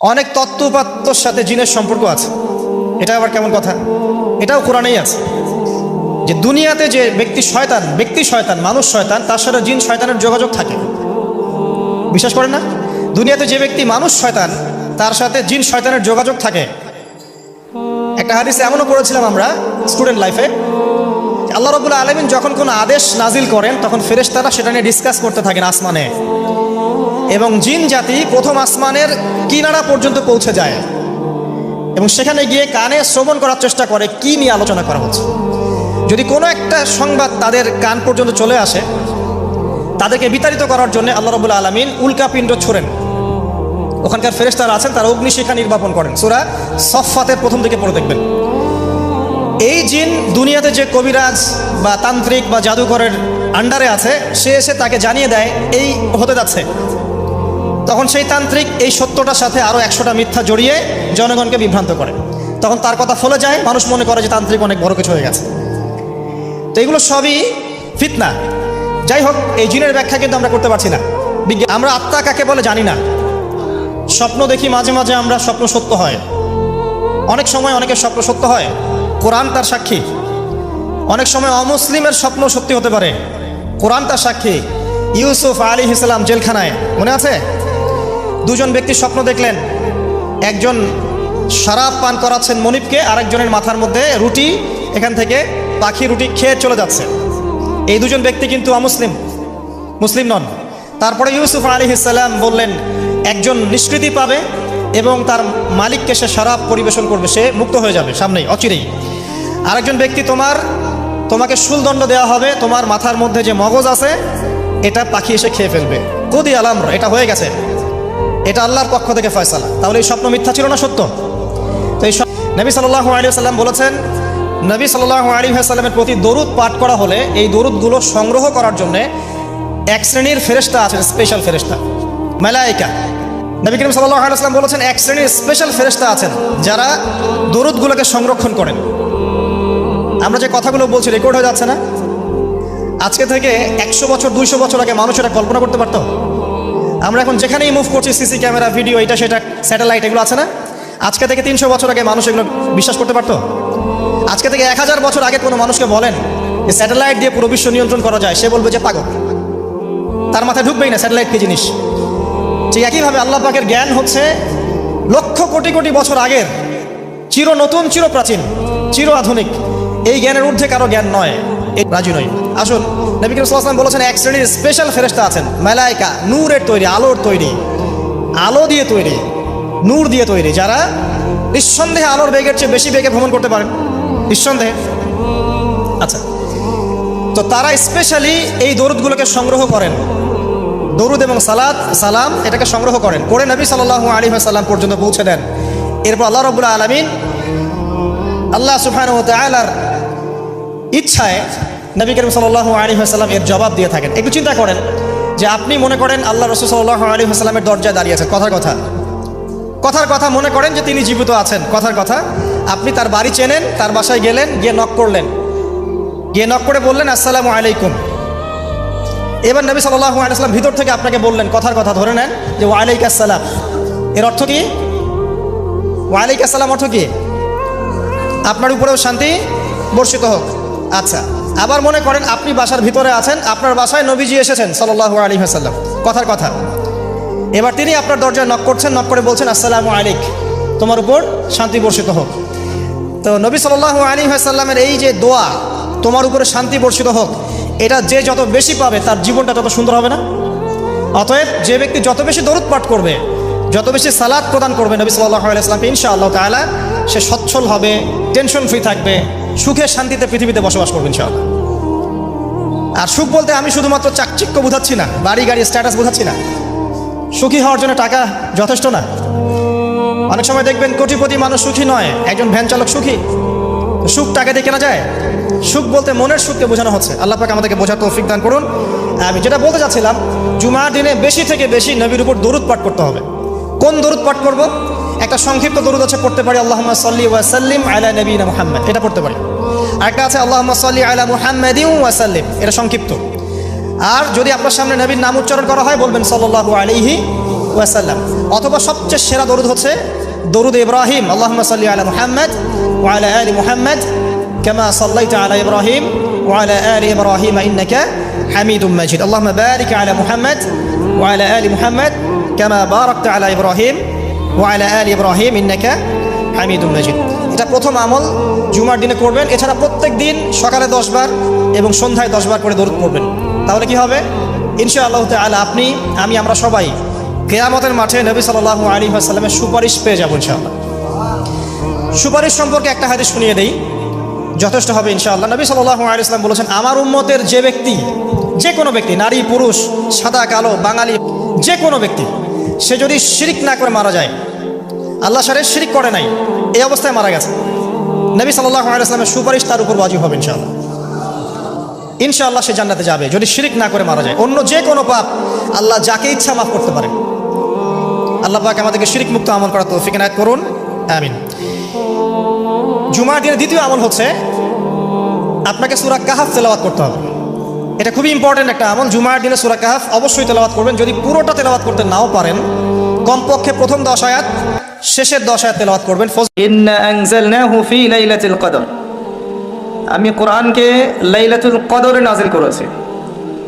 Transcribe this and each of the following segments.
অনেক তত্ত্বপাত্তর সাথে জিনের সম্পর্ক আছে। এটা আবার কেমন কথা? এটাও কোরআনেই আছে। যে দুনিয়াতে যে ব্যক্তি শয়তান ব্যক্তি শয়তান, মানুষ শয়তান, তার সাথে জিন শয়তানের যোগাযোগ থাকে। বিশ্বাস করেন না? দুনিয়াতে যে ব্যক্তি মানুষ শয়তান, তার সাথে জিন শয়তানের যোগাযোগ থাকে। একটা হাদিসে এমনও পড়েছিলাম আমরা স্টুডেন্ট লাইফে আল্লাহ রবুল্লা আলমিন যখন কোনো আদেশ নাজিল করেন, তখন ফেরেশতারা সেটা নিয়ে ডিসকাস করতে থাকেন আসমানে। এবং জিন জাতি প্রথম আসমানের কিনারা পর্যন্ত পৌঁছে যায়। এবং সেখানে গিয়ে কানে শ্রবণ করার চেষ্টা করে, কি নিয়ে আলোচনা করা হচ্ছে। যদি কোনো একটা সংবাদ তাদের কান পর্যন্ত চলে আসে, তাদেরকে বিতাড়িত করার জন্য আল্লাহ রবুল্লা আলমিন উল্কাপিণ্ড ছোড়েন। ওখানকার ফেরেস্তারা আছেন, তারা অগ্নিশিখা নির্বাপন করেন। সুরা সফাতের প্রথম দিকে পড়ে দেখবেন। এই জিন দুনিয়াতে যে কবিরাজ বা তান্ত্রিক বা জাদুঘরের আন্ডারে আছে, সে এসে তাকে জানিয়ে দেয়, এই হতে যাচ্ছে। তখন সেই তান্ত্রিক এই সত্যটার সাথে আরও একশোটা মিথ্যা জড়িয়ে জনগণকে বিভ্রান্ত করে। তখন তার কথা ফলে যায়, মানুষ মনে করে যে তান্ত্রিক অনেক বড় কিছু হয়ে গেছে। তো এগুলো সবই ফিতনা। যাই হোক, এই জিনের ব্যাখ্যা কিন্তু আমরা করতে পারছি না। বিজ্ঞান আমরা আত্মা কাকে বলে জানি না। স্বপ্ন দেখি মাঝে মাঝে আমরা স্বপ্ন সত্য হয়। অনেক সময় অনেকের স্বপ্ন সত্য হয়। কোরআন তার সাক্ষী। অনেক সময় অমুসলিমের স্বপ্ন সত্যি হতে পারে। কোরআন তার সাক্ষী। ইউসুফ আলী ইসলাম জেলখানায়। মনে আছে? দুজন ব্যক্তি স্বপ্ন দেখলেন। একজন শরাব পান করাচ্ছেন মনিবকে, আরেকজনের মাথার মধ্যে রুটি, এখান থেকে পাখি রুটি খেয়ে চলে যাচ্ছে। এই দুজন ব্যক্তি কিন্তু অমুসলিম, মুসলিম নন। তারপরে ইউসুফ আলী ইসাল্লাম বললেন, একজন নিষ্কৃতি পাবে এবং তার মালিককে সে শরাব পরিবেশন করবে, সে মুক্ত হয়ে যাবে সামনেই, অচিরেই। আরেকজন ব্যক্তি, তোমার, তোমাকে শুলদণ্ড দেওয়া হবে, তোমার মাথার মধ্যে যে মগজ আছে, এটা পাখি এসে খেয়ে ফেলবে। কদি আলাম এটা হয়ে গেছে। এটা আল্লাহর পক্ষ থেকে ফয়সালা। তাহলে এই স্বপ্ন মিথ্যা ছিল না সত্য? তো এই নবী সাল্লাহ আলী সাল্লাম বলেছেন, নবী সাল্লাহ আলী সাল্লামের প্রতি দরুদ পাঠ করা হলে এই দরুদগুলো সংগ্রহ করার জন্যে এক শ্রেণির ফেরেস্তা আছেন স্পেশাল ফেরেস্তা মেলাইকা। নবী করিম সাল্লাহ আলাইসলাম বলেছেন, এক শ্রেণির স্পেশাল ফেরেস্তা আছেন যারা দরুদগুলোকে সংরক্ষণ করেন। আমরা যে কথাগুলো বলছি রেকর্ড হয়ে যাচ্ছে না? আজকে থেকে একশো বছর, দুইশো বছর আগে মানুষ এটা কল্পনা করতে পারতো। আমরা এখন যেখানেই মুভ করছি সিসি ক্যামেরা ভিডিও এটা, সেটা স্যাটেলাইট এগুলো আছে না? আজকে থেকে তিনশো বছর আগে মানুষ এগুলো বিশ্বাস করতে পারতো? আজকে থেকে এক হাজার বছর আগে কোনো মানুষকে বলেন যে স্যাটেলাইট দিয়ে পুরো বিশ্ব নিয়ন্ত্রণ করা যায়, সে বলবে যে পাগল। তার মাথায় ঢুকবেই না স্যাটেলাইট কি জিনিস? ঠিক একইভাবে আল্লাহ পাকের জ্ঞান হচ্ছে লক্ষ কোটি কোটি বছর আগের চির নতুন চির প্রাচীন চির আধুনিক এই জ্ঞানের ঊর্ধ্বে কারও জ্ঞান নয়। রাজি নয় আসুন, নবী করিম সাল্লাল্লাহু বলেছেন, এক শ্রেণির স্পেশাল ফেরেস্তা আছেন। মেলাইকা নূরের তৈরি, আলোর তৈরি, আলো দিয়ে তৈরি, নূর দিয়ে তৈরি, যারা নিঃসন্দেহে আলোর বেগের চেয়ে বেশি বেগে ভ্রমণ করতে পারেন। নিঃসন্দেহে। আচ্ছা। তো তারা স্পেশালি এই দরুদগুলোকে সংগ্রহ করেন। দরুদ এবং সালাদ সালাম এটাকে সংগ্রহ করেন। করে নবী সাল্লাল্লাহু আলী সাল্লাম পর্যন্ত পৌঁছে দেন। এরপর আল্লাহ রবুল্লা আলমিন আল্লাহ সুফান ও তালার ইচ্ছায় নবী করিম সাল্লাহ আলী সাল্লাম এর জবাব দিয়ে থাকেন। একটু চিন্তা করেন, যে আপনি মনে করেন আল্লাহ রসুল সাল্লাহ আলী সাল্লামের দরজায় দাঁড়িয়েছেন কথার কথা। কথার কথা মনে করেন যে তিনি জীবিত আছেন। কথার কথা, আপনি তার বাড়ি চেনেন, তার বাসায় গেলেন, গিয়ে নক করলেন। গিয়ে নক করে বললেন, আসসালামু আলাইকুম। এবার নবী সাল্লাহ আলাইসাল্লাম ভিতর থেকে আপনাকে বললেন, কথার কথা ধরে নেন, যে ওয়ালাইক আসসালাম। এর অর্থ কি? ওয়ালাইক আসসালাম অর্থ কি? আপনার উপরেও শান্তি বর্ষিত হোক। আচ্ছা আবার মনে করেন আপনি বাসার ভিতরে আছেন, আপনার বাসায় নবীজি এসেছেন সাল্লাহু আলী হাসাল্লাম কথার কথা। এবার তিনি আপনার দরজায় নক করছেন নক করে বলছেন, আসসালামু আলাইক। তোমার উপর শান্তি বর্ষিত হোক। তো নবী সাল্লাহ আলী সাল্লামের এই যে দোয়া, তোমার উপরে শান্তি বর্ষিত হোক। এটা যে যত বেশি পাবে, তার জীবনটা তত সুন্দর হবে না? অতএব যে ব্যক্তি যত বেশি দরুদ পাঠ করবে, যত বেশি সালাদ প্রদান করবে নবী সাল্লাহ আলাইসলামকে ইনশা আল্লাহ তালা সে সচ্ছল হবে, টেনশন ফ্রি থাকবে সুখে শান্তিতে পৃথিবীতে বসবাস করবেন ইনশাআল্লাহ। আর সুখ বলতে আমি শুধুমাত্র চাকচিক্য বোঝাচ্ছি না, বাড়ি গাড়ি স্ট্যাটাস বোঝাচ্ছি না। সুখী হওয়ার জন্য টাকা যথেষ্ট না। অনেক সময় দেখবেন কোটিপতি মানুষ সুখী নয়, একজন ভ্যান চালক সুখী। সুখ টাকা দিয়ে কেনা যায়। সুখ বলতে মনের সুখকে বোঝানো হচ্ছে। আল্লাহ পাক আমাদেরকে বোঝার তৌফিক দান করুন। আমি যেটা বলতে চাচ্ছিলাম, জুমার দিনে বেশি থেকে বেশি নবীর উপর দরুদ পাঠ করতে হবে। কোন দরুদ পাঠ করব? একটা সংক্ষিপ্ত দরুদ আছে পড়তে পারি আল্লাহ সাল্লি ওয়াসাল্লিম আলা নবীন মোহাম্মদ এটা পড়তে পারি আরেকটা আছে আল্লাহ সাল্লি আলা মুহাম্মদ ওয়াসাল্লিম এটা সংক্ষিপ্ত আর যদি আপনার সামনে নবীর নাম উচ্চারণ করা হয় বলবেন সাল্লাল্লাহু আলাইহি ওয়াসাল্লাম অথবা সবচেয়ে সেরা দরুদ হচ্ছে দরুদ ইব্রাহিম আল্লাহ সাল্লি আলা মুহাম্মদ ওয়ালা আলি মুহাম্মদ كما صليت على إبراهيم وعلى آل إبراهيم إنك حميد مجيد اللهم بارك على محمد وعلى آل محمد كما باركت على إبراهيم এটা প্রথম আমল জুমার দিনে করবেন, এছাড়া প্রত্যেক দিন সকালে দশবার এবং সন্ধ্যায় দশবার করে দৌড় পড়বেন। তাহলে কি হবে? ইনশা আল্লাহ তালা আপনি, আমি, আমরা সবাই কেয়ামতের মাঠে নবী সাল্লাহ আলী আসাল্লামের সুপারিশ পেয়ে যাব ইনশাআল্লাহ। সুপারিশ সম্পর্কে একটা হাদিস শুনিয়ে দেই, যথেষ্ট হবে ইনশাআল্লাহ। নবী সাল্লাহ আলী ইসলাম বলেছেন, আমার উম্মতের যে ব্যক্তি, যে কোনো ব্যক্তি, নারী, পুরুষ, সাদা, কালো, বাঙালি, যে কোনো ব্যক্তি সে যদি শিরিক না করে মারা যায়, আল্লাহ সারে শিরিক করে নাই, এই অবস্থায় মারা গেছে। নবী সাল্লাহ আলী সুপারিশ তার উপর বাজি হবে ইনশাআল্লাহ। ইনশাআল্লাহ সে জান্নাতে যাবে, যদি শিরিক না করে মারা যায়। অন্য যে কোনো পাপ আল্লাহ যাকে ইচ্ছা মাফ করতে পারে। আল্লাহ পাক আমাদেরকে শিরিক মুক্ত আমল করা তৌফিক এনায়ত করুন, আমিন। জুমার দিনের দ্বিতীয় আমল হচ্ছে, আপনাকে সুরা কাহাফ তেলাওয়াত করতে হবে। এটা খুবই ইম্পর্টেন্ট একটা আমল। জুমার দিনে সুরা কাহাফ অবশ্যই তেলাওয়াত করবেন। যদি পুরোটা তেলাওয়াত করতে নাও পারেন, কমপক্ষে প্রথম দশ আয়াত, শেষের দশ আয়াত তেলাওয়াত করবেন। কদর। আমি কোরআনকে লাইলাতুল কদরে নাজিল করেছি।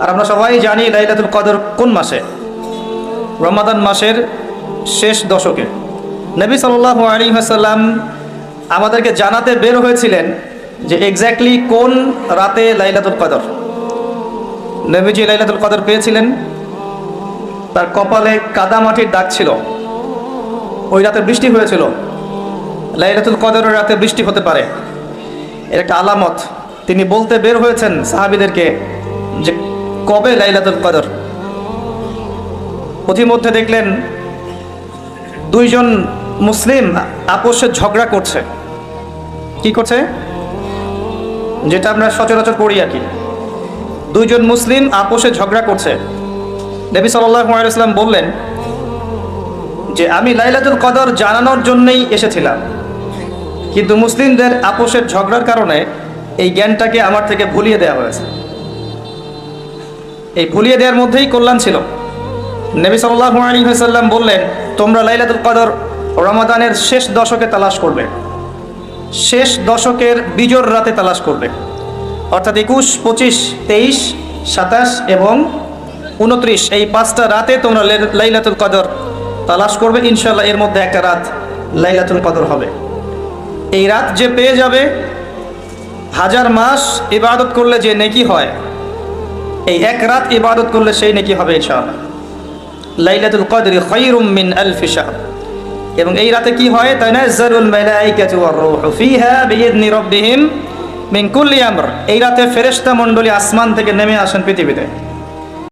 আর আমরা সবাই জানি লাইলাতুল কদর কোন মাসে? রমাদান মাসের শেষ দশকে। নবী সাল্লাল্লাহু আলাইহি ওয়াসাল্লাম আমাদেরকে জানাতে বের হয়েছিলেন যে এক্স্যাক্টলি কোন রাতে লাইলাতুল কদর। নবীজি লাইলাতুল কদর পেয়েছিলেন। তার কপালে কাদামাটির দাগ ছিল। ওই রাতে বৃষ্টি হয়েছিল। লাইলাতুল কদরের রাতে বৃষ্টি হতে পারে। এর একটা আলামত। তিনি বলতে বের হয়েছেন সাহাবিদেরকে যে, কবে লাইলাতুল কদর? পথিমধ্যে দেখলেন দুইজন মুসলিম আপোষে ঝগড়া করছে। কি করছে? যেটা আমরা সচরাচর করি আর কি। দুইজন মুসলিম আপোষে ঝগড়া করছে। নবী সাল্লাম বললেন, যে আমি লাইলাতুল কদর জানানোর জন্যই এসেছিলাম। কিন্তু মুসলিমদের আপোষের ঝগড়ার কারণে এই জ্ঞানটাকে আমার থেকে ভুলিয়ে দেওয়া হয়েছে। এই ভুলিয়ে দেওয়ার মধ্যেই কল্যাণ ছিল। নবী ওয়াসাল্লাম বললেন, তোমরা লাইলাতুল কদর রমাদানের শেষ দশকে তালাশ করবে। শেষ দশকের বিজোর রাতে তালাশ করবে। অর্থাৎ একুশ, পঁচিশ, তেইশ, সাতাশ এবং উনত্রিশ। এই পাঁচটা রাতে তোমরা লাইলাতুল কদর তালাশ করবে। ইনশাল্লাহ এর মধ্যে একটা রাত লাইলাতুল কদর হবে। এই রাত যে পেয়ে যাবে, হাজার মাস ইবাদত করলে যে নেকি হয়, এই এক রাত ইবাদত করলে সেই নেকি হবে ইনশাআল্লাহ। লাইলাতুল কদরি খায়রুম মিন আলফি এবং এই রাতে কি হয় তানাজ্জালুল মালাইকাতু ওয়ার রূহু ফিহা বিইذনি রাব্বিহিম মিন কুল্লি আমর এই রাতে ফেরেস্তা মণ্ডলী আসমান থেকে নেমে আসেন পৃথিবীতে।